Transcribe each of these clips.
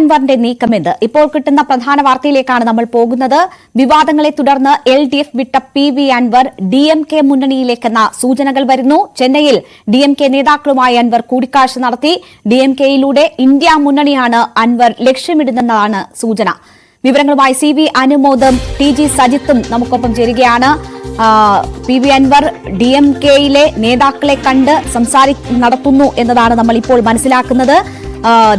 അൻവറിന്റെ നീക്കമെന്ത്? ഇപ്പോൾ കിട്ടുന്ന പ്രധാന വാർത്തയിലേക്കാണ് നമ്മൾ പോകുന്നത്. വിവാദങ്ങളെ തുടർന്ന് എൽ ഡി എഫ് വിട്ട P V Anvar D M K മുന്നണിയിലേക്കെന്ന സൂചനകൾ വരുന്നു. ചെന്നൈയിൽ ഡി എം കെ നേതാക്കളുമായി അൻവർ കൂടിക്കാഴ്ച നടത്തി. ഡി എം കെയിലൂടെ ഇന്ത്യ മുന്നണിയാണ് അൻവർ ലക്ഷ്യമിടുന്നതാണ് സൂചന. വിവരങ്ങളുമായി സി വി അനുമോദും ടി ജി സജിത്തും നമുക്കൊപ്പം ചേരുകയാണ്. P V Anvar D M കെയിലെ നേതാക്കളെ കണ്ട് സംസാരി നടത്തുന്നു എന്നതാണ് നമ്മൾ ഇപ്പോൾ മനസ്സിലാക്കുന്നത്.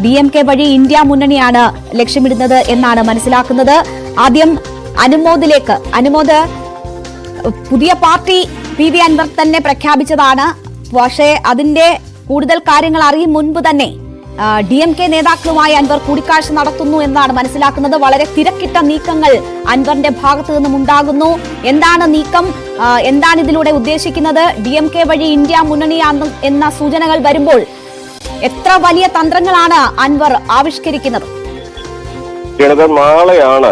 ഡി എം കെ വഴി ഇന്ത്യ മുന്നണിയാണ് ലക്ഷ്യമിടുന്നത് എന്നാണ് മനസ്സിലാക്കുന്നത്. ആദ്യം അനുമോദിലേക്ക് അനുമോദ് പുതിയ പാർട്ടി പി വി അൻവർ തന്നെ പ്രഖ്യാപിച്ചതാണ്. പക്ഷേ അതിന്റെ കൂടുതൽ കാര്യങ്ങൾ അറിയും മുൻപ് തന്നെ ഡി എം കെ നേതാക്കളുമായി അൻവർ കൂടിക്കാഴ്ച നടത്തുന്നു എന്നാണ് മനസ്സിലാക്കുന്നത്. വളരെ തിരക്കിട്ട നീക്കങ്ങൾ അൻവറിന്റെ ഭാഗത്തു നിന്നും ഉണ്ടാകുന്നു. എന്താണ് നീക്കം? എന്താണ് ഇതിലൂടെ ഉദ്ദേശിക്കുന്നത്? ഡി എം കെ വഴി ഇന്ത്യ മുന്നണിയാണ് എന്ന സൂചനകൾ വരുമ്പോൾ എത്ര വലിയ തന്ത്രങ്ങളാണ് അൻവർ ആവിഷ്കരിക്കുന്നത്? നാളെയാണ്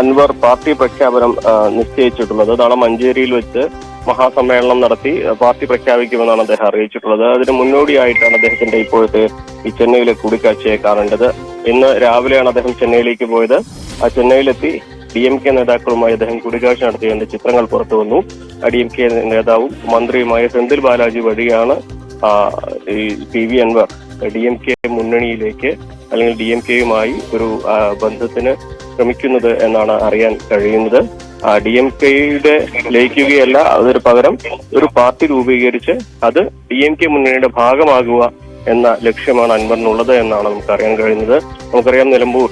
അൻവർ പാർട്ടി പ്രഖ്യാപനം നിശ്ചയിച്ചിട്ടുള്ളത്. നാളെ മഞ്ചേരിയിൽ വെച്ച് മഹാസമ്മേളനം നടത്തി പാർട്ടി പ്രഖ്യാപിക്കുമെന്നാണ് അദ്ദേഹം അറിയിച്ചിട്ടുള്ളത്. അതിന് മുന്നോടിയായിട്ടാണ് അദ്ദേഹത്തിന്റെ ഇപ്പോഴത്തെ ഈ ചെന്നൈയിലെ കൂടിക്കാഴ്ചയെ കാണേണ്ടത്. ഇന്ന് രാവിലെയാണ് അദ്ദേഹം ചെന്നൈയിലേക്ക് പോയത്. ആ ചെന്നൈയിലെത്തി ഡി എം കെ നേതാക്കളുമായി അദ്ദേഹം കൂടിക്കാഴ്ച നടത്തിയതിന്റെ ചിത്രങ്ങൾ പുറത്തു വന്നു. ഡി എം കെ നേതാവും മന്ത്രിയുമായ സെന്തിൽ ബാലാജി വഴിയാണ് ഈ P V Anvar D M K മുന്നണിയിലേക്ക് അല്ലെങ്കിൽ ഡി എം കെയുമായി ഒരു ബന്ധത്തിന് ശ്രമിക്കുന്നത് എന്നാണ് അറിയാൻ കഴിയുന്നത്. ഡി എം കെയുടെ ലയിക്കുകയല്ല അതിന് പകരം ഒരു പാർട്ടി രൂപീകരിച്ച് അത് ഡി എം കെ മുന്നണിയുടെ ഭാഗമാകുക എന്ന ലക്ഷ്യമാണ് അൻവറിനുള്ളത് എന്നാണ് നമുക്ക് അറിയാൻ കഴിയുന്നത്. നമുക്കറിയാം നിലമ്പൂർ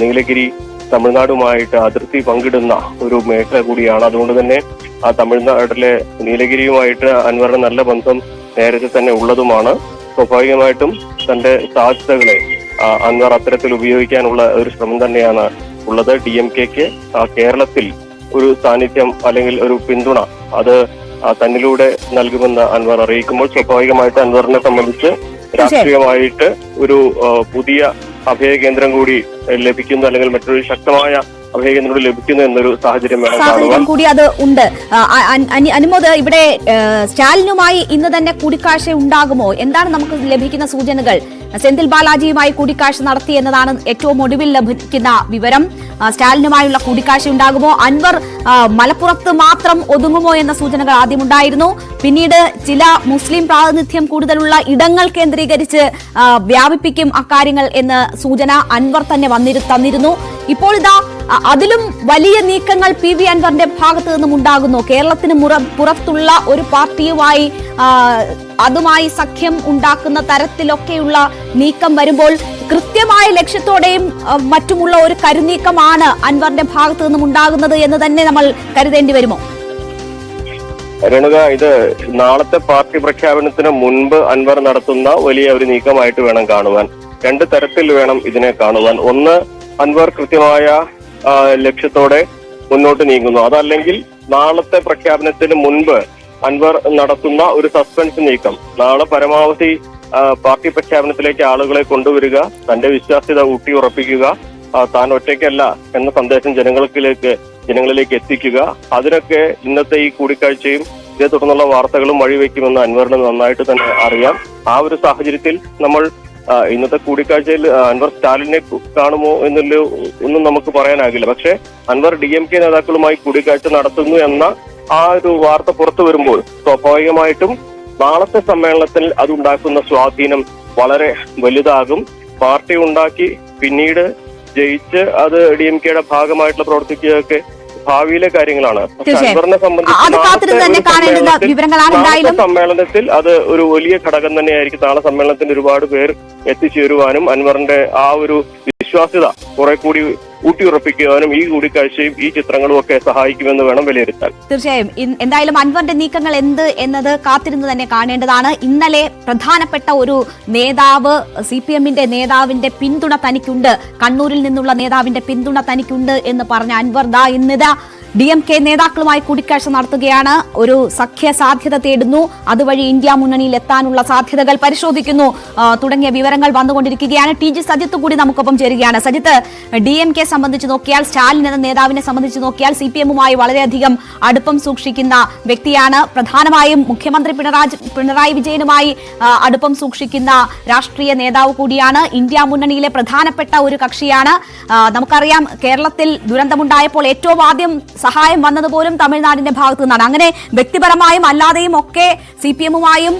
നീലഗിരി തമിഴ്നാടുമായിട്ട് അതിർത്തി പങ്കിടുന്ന ഒരു മേഖല കൂടിയാണ്. അതുകൊണ്ട് തന്നെ ആ തമിഴ്നാട്ടിലെ നീലഗിരിയുമായിട്ട് അൻവറിന് നല്ല ബന്ധം നേരത്തെ തന്നെ ഉള്ളതുമാണ്. സ്വാഭാവികമായിട്ടും തന്റെ സാധ്യതകളെ അൻവർ അത്തരത്തിൽ ഉപയോഗിക്കാനുള്ള ഒരു ശ്രമം തന്നെയാണ് ഉള്ളത്. ഡി എം കെക്ക് കേരളത്തിൽ ഒരു സാന്നിധ്യം അല്ലെങ്കിൽ ഒരു പിന്തുണ അത് തന്നിലൂടെ നൽകുമെന്ന് അൻവർ അറിയിക്കുമ്പോൾ സ്വാഭാവികമായിട്ട് അൻവറിനെ സംബന്ധിച്ച് രാഷ്ട്രീയമായിട്ട് ഒരു പുതിയ അഭയ കേന്ദ്രം കൂടി ലഭിക്കുന്നു അല്ലെങ്കിൽ മറ്റൊരു ശക്തമായ അഭയകേന്ദ്രം കൂടി ലഭിക്കുന്നു എന്നൊരു സാഹചര്യം സാഹചര്യം കൂടി അത് ഉണ്ട്. അനുമോദ് ഇവിടെ സ്റ്റാലിനുമായി ഇന്ന് തന്നെ കൂടിക്കാഴ്ച ഉണ്ടാകുമോ? എന്താണ് നമുക്ക് ലഭിക്കുന്ന സൂചനകൾ? സെന്തിൽ ബാലാജിയുമായി കൂടിക്കാഴ്ച നടത്തി എന്നതാണ് ഏറ്റവും ഒടുവിൽ ലഭിക്കുന്ന വിവരം. സ്റ്റാലിനുമായുള്ള കൂടിക്കാഴ്ച ഉണ്ടാകുമോ? അൻവർ മലപ്പുറത്ത് മാത്രം ഒതുങ്ങുമോ എന്ന സൂചനകൾ ആദ്യം ഉണ്ടായിരുന്നു പിന്നീട് ചില മുസ്ലിം പ്രാതിനിധ്യം കൂടുതലുള്ള ഇടങ്ങൾ കേന്ദ്രീകരിച്ച് വ്യാപിപ്പിക്കും അക്കാര്യങ്ങൾ എന്ന് സൂചന അൻവർ തന്നെ വന്നിരു തന്നിരുന്നു. ഇപ്പോൾ ഇതാ അതിലും വലിയ നീക്കങ്ങൾ പി വി അൻവറിന്റെ ഭാഗത്തു നിന്നും ഉണ്ടാകുന്നു. കേരളത്തിന് പുറത്തുള്ള ഒരു പാർട്ടിയുമായി അതുമായി സഖ്യം ഉണ്ടാക്കുന്ന തരത്തിലൊക്കെയുള്ള നീക്കം വരുമ്പോൾ കൃത്യമായ ലക്ഷ്യത്തോടെയും മറ്റുമുള്ള ഒരു കരുനീക്കമാണ് അൻവറിന്റെ ഭാഗത്തു നിന്നും ഉണ്ടാകുന്നത് എന്ന് തന്നെ നമ്മൾ കരുതേണ്ടി വരുമോ? രണുക ഇത് നാളത്തെ പാർട്ടി പ്രഖ്യാപനത്തിന് മുൻപ് അൻവർ നടത്തുന്ന വലിയ ഒരു നീക്കമായിട്ട് വേണം കാണുവാൻ. രണ്ട് തരത്തിൽ വേണം ഇതിനെ കാണുവാൻ. ഒന്ന് അൻവർ കൃത്യമായ ലക്ഷ്യത്തോടെ മുന്നോട്ട് നീങ്ങുന്നു. അതല്ലെങ്കിൽ നാളത്തെ പ്രഖ്യാപനത്തിന് മുൻപ് അൻവർ നടത്തുന്ന ഒരു സസ്പെൻസ് നീക്കം. നാളെ പരമാവധി പാർട്ടി പ്രഖ്യാപനത്തിലേക്ക് ആളുകളെ കൊണ്ടുവരിക തന്റെ വിശ്വാസ്യത ഊട്ടി ഉറപ്പിക്കുക താൻ ഒറ്റയ്ക്കല്ല എന്ന സന്ദേശം ജനങ്ങൾക്കിലേക്ക് ജനങ്ങളിലേക്ക് എത്തിക്കുക. അതിനൊക്കെ ഇന്നത്തെ ഈ കൂടിക്കാഴ്ചയും ഇതേ തുടർന്നുള്ള വാർത്തകളും വഴിവെക്കുമെന്ന് അൻവറിന് നന്നായിട്ട് തന്നെ അറിയാം. ആ ഒരു സാഹചര്യത്തിൽ നമ്മൾ ഇന്നത്തെ കൂടിക്കാഴ്ചയിൽ അൻവർ സ്റ്റാലിനെ കാണുമോ എന്നുള്ള ഒന്നും നമുക്ക് പറയാനാകില്ല. പക്ഷേ അൻവർ ഡി എം കെ നേതാക്കളുമായി കൂടിക്കാഴ്ച നടത്തുന്നു എന്ന ആ ഒരു വാർത്ത പുറത്തു വരുമ്പോൾ സ്വാഭാവികമായിട്ടും നാളത്തെ സമ്മേളനത്തിൽ അതുണ്ടാക്കുന്ന സ്വാധീനം വളരെ വലുതാകും. പാർട്ടി ഉണ്ടാക്കി പിന്നീട് ജയിച്ച് അത് ഡി എം കെയുടെ ഭാഗമായിട്ടുള്ള പ്രവർത്തിക്കുകയൊക്കെ ഭാവിയിലെ കാര്യങ്ങളാണ്. സംബന്ധിച്ച് സമ്മേളനത്തിൽ- അത് ഒരു വലിയ ഘടകം തന്നെയായിരിക്കും. നാളെ സമ്മേളനത്തിൽ ഒരുപാട് പേർ എത്തിച്ചേരുവാനും അൻവറിന്റെ ആ ഒരു വിശ്വാസ്യത കുറെ കൂടി ഊട്ടിയുറപ്പിക്കുവാനും ഈ കൂടിക്കാഴ്ചയും ഈ ചിത്രങ്ങളും ഒക്കെ സഹായിക്കുമെന്ന് വേണം വിലയിരുത്താൻ. തീർച്ചയായും. എന്തായാലും അൻവറിന്റെ നീക്കങ്ങൾ എന്ത് എന്നത് കാത്തിരുന്ന് തന്നെ കാണേണ്ടതാണ്. ഇന്നലെ പ്രധാനപ്പെട്ട ഒരു നേതാവ് സി പി എമ്മിന്റെ നേതാവിന്റെ പിന്തുണ തനിക്കുണ്ട്. കണ്ണൂരിൽ നിന്നുള്ള നേതാവിന്റെ പിന്തുണ തനിക്കുണ്ട് എന്ന് പറഞ്ഞ അൻവർ ദാ ഇന്നിതാ ഡി എം കെ നേതാക്കളുമായി കൂടിക്കാഴ്ച നടത്തുകയാണ്. ഒരു സഖ്യ സാധ്യത തേടുന്നു. അതുവഴി ഇന്ത്യ മുന്നണിയിൽ എത്താനുള്ള സാധ്യതകൾ പരിശോധിക്കുന്നു. തുടങ്ങിയ വിവരങ്ങൾ വന്നുകൊണ്ടിരിക്കുകയാണ്. ടി ജി സജിത്ത് കൂടി നമുക്കൊപ്പം ചേരുകയാണ്. സജിത്ത് ഡി എം കെ സംബന്ധിച്ച് നോക്കിയാൽ സ്റ്റാലിൻ എന്ന നേതാവിനെ സംബന്ധിച്ച് നോക്കിയാൽ സി പി എമ്മുമായി വളരെയധികം അടുപ്പം സൂക്ഷിക്കുന്ന വ്യക്തിയാണ്. പ്രധാനമായും മുഖ്യമന്ത്രി പിണറായി പിണറായി വിജയനുമായി അടുപ്പം സൂക്ഷിക്കുന്ന രാഷ്ട്രീയ നേതാവ് കൂടിയാണ്. ഇന്ത്യ മുന്നണിയിലെ പ്രധാനപ്പെട്ട ഒരു കക്ഷിയാണ്. നമുക്കറിയാം കേരളത്തിൽ ദുരന്തമുണ്ടായപ്പോൾ ഏറ്റവും ആദ്യം സഹായം വന്നത് പോലും തമിഴ്നാടിന്റെ ഭാഗത്തു നിന്നാണ്. അങ്ങനെ വ്യക്തിപരമായും അല്ലാതെയും ഒക്കെ സി പി എമ്മുമായും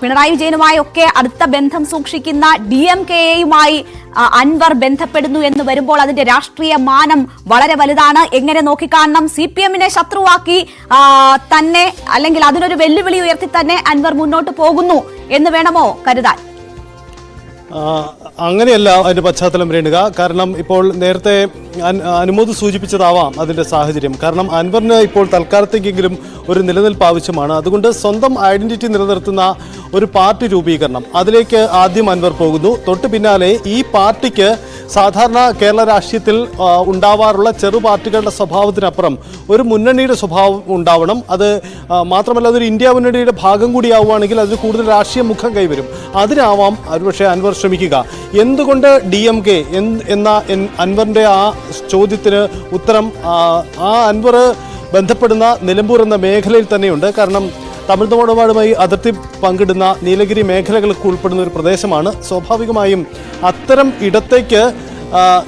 പിണറായി വിജയനുമായും ഒക്കെ അടുത്ത ബന്ധം സൂക്ഷിക്കുന്ന ഡി എം കെയുമായി അൻവർ ബന്ധപ്പെടുന്നു എന്ന് വരുമ്പോൾ അതിന്റെ രാഷ്ട്രീയ മാനം വളരെ വലുതാണ്. എങ്ങനെ നോക്കിക്കാണണം? സി പി എമ്മിനെ ശത്രുവാക്കി തന്നെ അല്ലെങ്കിൽ അതിനൊരു വെല്ലുവിളി ഉയർത്തി തന്നെ അൻവർ മുന്നോട്ട് പോകുന്നു എന്ന് വേണമോ കരുതാൻ? അങ്ങനെയല്ല അതിന്റെ പശ്ചാത്തലം രേണുക കാരണം ഇപ്പോൾ നേരത്തെ അനുമോദ് സൂചിപ്പിച്ചതാവാം അതിന്റെ സാഹചര്യം. കാരണം അൻവറിന് ഇപ്പോൾ തൽക്കാലത്തേക്കെങ്കിലും ഒരു നിലനിൽപ്പ് ആവശ്യമാണ്. അതുകൊണ്ട് സ്വന്തം ഐഡന്റിറ്റി നിലനിർത്തുന്ന ഒരു പാർട്ടി രൂപീകരണം. അതിലേക്ക് ആദ്യം അൻവർ പോകുന്നു. തൊട്ട് പിന്നാലെ ഈ പാർട്ടിക്ക് സാധാരണ കേരള രാഷ്ട്രീയത്തിൽ ഉണ്ടാവാറുള്ള ചെറു പാർട്ടികളുടെ സ്വഭാവത്തിനപ്പുറം ഒരു മുന്നണിയുടെ സ്വഭാവം ഉണ്ടാവണം. അത് മാത്രമല്ല അതൊരു ഇന്ത്യ മുന്നണിയുടെ ഭാഗം കൂടിയാവുകയാണെങ്കിൽ അതിന് കൂടുതൽ രാഷ്ട്രീയ മുഖം കൈവരും. അതിനാവാം ഒരുപക്ഷെ അൻവർ ശ്രമിക്കുക. എന്തുകൊണ്ട് ഡി എം കെ എന്ന അൻവറിന്റെ ആ ചോദ്യത്തിന് ഉത്തരം ആ, അൻവർ ബന്ധപ്പെടുന്ന നിലമ്പൂർ എന്ന മേഖലയിൽ തന്നെയുണ്ട്. കാരണം തമിഴ്നാടുമായി അതിർത്തി പങ്കിടുന്ന നീലഗിരി മേഖലകൾക്ക് ഉൾപ്പെടുന്ന ഒരു പ്രദേശമാണ്. സ്വാഭാവികമായും അത്തരം ഇടത്തേക്ക്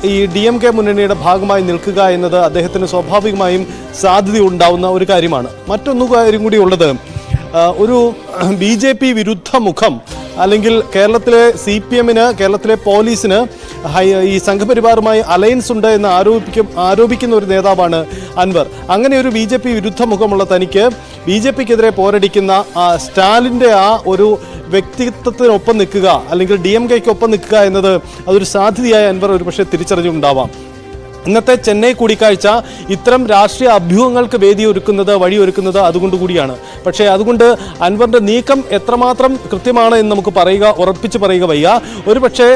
ഈ ഡി എം കെ മുന്നണിയുടെ ഭാഗമായി നിൽക്കുക എന്നത് അദ്ദേഹത്തിന് സ്വാഭാവികമായും സാധ്യത ഉണ്ടാവുന്ന ഒരു കാര്യമാണ്. മറ്റൊന്നു കാര്യം കൂടി ഉള്ളത്. ഒരു ബി ജെ പി വിരുദ്ധ മുഖം അല്ലെങ്കിൽ കേരളത്തിലെ സി പി എമ്മിന് കേരളത്തിലെ പോലീസിന് ഈ സംഘപരിവാറുമായി അലയൻസ് ഉണ്ട് എന്ന് ആരോപിക്കും ആരോപിക്കുന്ന ഒരു നേതാവാണ് അൻവർ. അങ്ങനെ ഒരു ബി ജെ പി വിരുദ്ധ മുഖമുള്ള തനിക്ക് ബി ജെ പിക്കെതിരെ പോരടിക്കുന്ന സ്റ്റാലിന്റെ ആ ഒരു വ്യക്തിത്വത്തിനൊപ്പം നിൽക്കുക അല്ലെങ്കിൽ ഡി എം കെക്ക് ഒപ്പം നിൽക്കുക എന്നത് അതൊരു സാധ്യതയായി അൻവർ ഒരു പക്ഷേ തിരിച്ചറിഞ്ഞുണ്ടാവാം. ഇന്നത്തെ ചെന്നൈ കൂടിക്കാഴ്ച ഇത്തരം രാഷ്ട്രീയ അഭ്യൂഹങ്ങൾക്ക് വേദിയൊരുക്കുന്നത് വഴിയൊരുക്കുന്നത് അതുകൊണ്ട് കൂടിയാണ് പക്ഷേ അതുകൊണ്ട് അൻവറിന്റെ നീക്കം എത്രമാത്രം കൃത്യമാണ് എന്ന് നമുക്ക് പറയുക ഉറപ്പിച്ച് പറയുക വയ്യ. ഒരു പക്ഷേ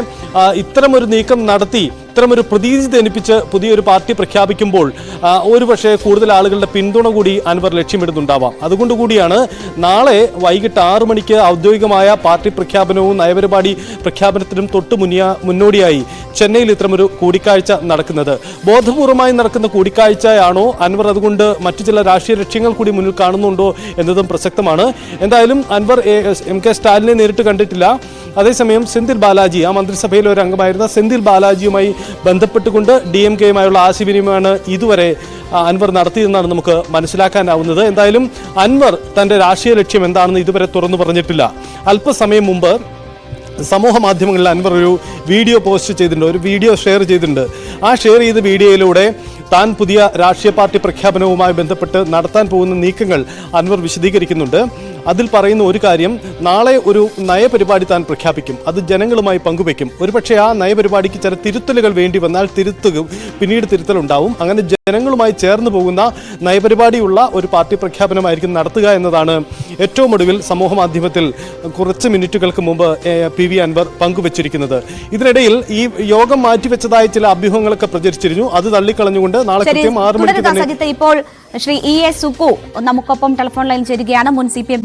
ഒരു നീക്കം നടത്തി ഇത്തരം ഒരു പ്രതീതി ജനിപ്പിച്ച് പുതിയൊരു പാർട്ടി പ്രഖ്യാപിക്കുമ്പോൾ ഒരു പക്ഷേ കൂടുതൽ ആളുകളുടെ പിന്തുണ കൂടി അൻവർ ലക്ഷ്യമിടുന്നുണ്ടാവാം. അതുകൊണ്ട് കൂടിയാണ് നാളെ വൈകിട്ട് ആറു മണിക്ക് ഔദ്യോഗികമായ പാർട്ടി പ്രഖ്യാപനവും നയപരിപാടി പ്രഖ്യാപനത്തിനും തൊട്ട് മുന്നിയ മുന്നോടിയായി ചെന്നൈയിൽ ഇത്തരമൊരു കൂടിക്കാഴ്ച നടക്കുന്നത്. ബോധപൂർവമായി നടക്കുന്ന കൂടിക്കാഴ്ചയാണോ അൻവർ? അതുകൊണ്ട് മറ്റു ചില രാഷ്ട്രീയ ലക്ഷ്യങ്ങൾ കൂടി മുന്നിൽ കാണുന്നുണ്ടോ എന്നതും പ്രസക്തമാണ്. എന്തായാലും അൻവർ എം കെ സ്റ്റാലിനെ നേരിട്ട് കണ്ടിട്ടില്ല. അതേസമയം സെന്തിൽ ബാലാജി ആ മന്ത്രിസഭയിലെ ഒരു അംഗമായിരുന്ന സെന്തിൽ ബാലാജിയുമായി ബന്ധപ്പെട്ടുകൊണ്ട് ഡി എം കെയുമായുള്ള ആശയവിനിമയമാണ് ഇതുവരെ അൻവർ നടത്തിയതെന്നാണ് നമുക്ക് മനസ്സിലാക്കാനാവുന്നത്. എന്തായാലും അൻവർ തന്റെ രാഷ്ട്രീയ ലക്ഷ്യം എന്താണെന്ന് ഇതുവരെ തുറന്നു പറഞ്ഞിട്ടില്ല. അല്പസമയം മുമ്പ് സമൂഹ മാധ്യമങ്ങളിൽ അൻവർ ഒരു വീഡിയോ പോസ്റ്റ് ചെയ്തിട്ടുണ്ട് ഒരു വീഡിയോ ഷെയർ ചെയ്തിട്ടുണ്ട്. ആ ഷെയർ ചെയ്ത വീഡിയോയിലൂടെ താൻ പുതിയ രാഷ്ട്രീയ പാർട്ടി പ്രഖ്യാപനവുമായി ബന്ധപ്പെട്ട് നടത്താൻ പോകുന്ന നീക്കങ്ങൾ അൻവർ വിശദീകരിക്കുന്നുണ്ട്. അതിൽ പറയുന്ന ഒരു കാര്യം നാളെ ഒരു നയപരിപാടി താൻ പ്രഖ്യാപിക്കും. അത് ജനങ്ങളുമായി പങ്കുവെക്കും. ഒരുപക്ഷെ ആ നയപരിപാടിക്ക് ചില തിരുത്തലുകൾ വേണ്ടി വന്നാൽ തിരുത്തുകയും പിന്നീട് തിരുത്തലുണ്ടാവും അങ്ങനെ ജനങ്ങളുമായി ചേർന്ന് പോകുന്ന നയപരിപാടിയുള്ള ഒരു പാർട്ടി പ്രഖ്യാപനമായിരിക്കും നടത്തുക എന്നതാണ് ഏറ്റവും ഒടുവിൽ സമൂഹ മാധ്യമത്തിൽ കുറച്ച് മിനിറ്റുകൾക്ക് മുമ്പ് പി. വി അൻവർ പങ്കുവച്ചിരിക്കുന്നത്. ഇതിനിടയിൽ ഈ യോഗം മാറ്റിവെച്ചതായ ചില അഭ്യൂഹങ്ങളൊക്കെ പ്രചരിച്ചിരുന്നു. അത് തള്ളിക്കളഞ്ഞുകൊണ്ട് നാളെ കൃത്യം ആറ് മണിക്ക് ഇപ്പോൾ ശ്രീ ഇ എ സുക്കു നമുക്കൊപ്പം ടെലിഫോൺ ലൈനിൽ ചേരുകയാണ്. മുൻ സി പി എം